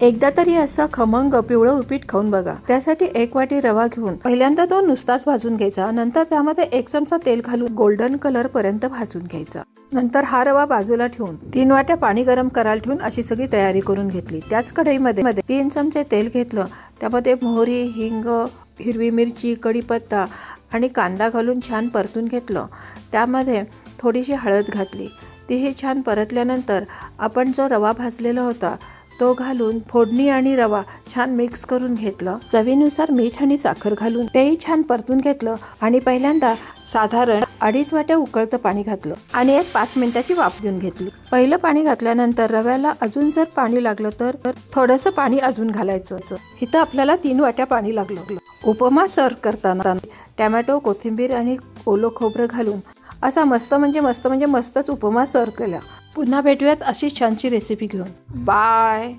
एकदा तरी असं खमंग पिवळं उपीट खाऊन बघा. त्यासाठी एक वाटी रवा घेऊन पहिल्यांदा तो नुसताच भाजून घ्यायचा. नंतर त्यामध्ये एक चमचा तेल घालून गोल्डन कलर पर्यंत भाजून घ्यायचा. नंतर हा रवा बाजूला ठेवून तीन वाट्या पाणी गरम करायला ठेवून अशी सगळी तयारी करून घेतली. त्याच कढईमध्ये मध्ये तीन चमचे तेल घेतलं. त्यामध्ये मोहरी हिंग हिरवी मिरची कढीपत्ता आणि कांदा घालून छान परतून घेतलं. त्यामध्ये थोडीशी हळद घातली. तीही छान परतल्यानंतर आपण जो रवा भाजलेला होता तो घालून फोडणी आणि रवा छान मिक्स करून घेतलं. चवीनुसार मीठ आणि साखर घालून तेही छान परतून घेतलं आणि पहिल्यांदा साधारण अडीच वाट्या उकळतं पाणी घातलं आणि एक पाच मिनिटाची वाफ देऊन घेतली. पहिलं पाणी घातल्यानंतर रव्याला अजून जर पाणी लागलं तर थोडस थोडंसं पाणी अजून घालायचं. इथं आपल्याला तीन वाट्या पाणी लागलं. उपमा सर्व करताना टॅमॅटो कोथिंबीर आणि ओलं खोबरं घालून असा मस्त म्हणजे मस्त म्हणजे मस्तच उपमा सर्व केला. पुन्हा भेटूयात अशी छानशी रेसिपी घेऊन. बाय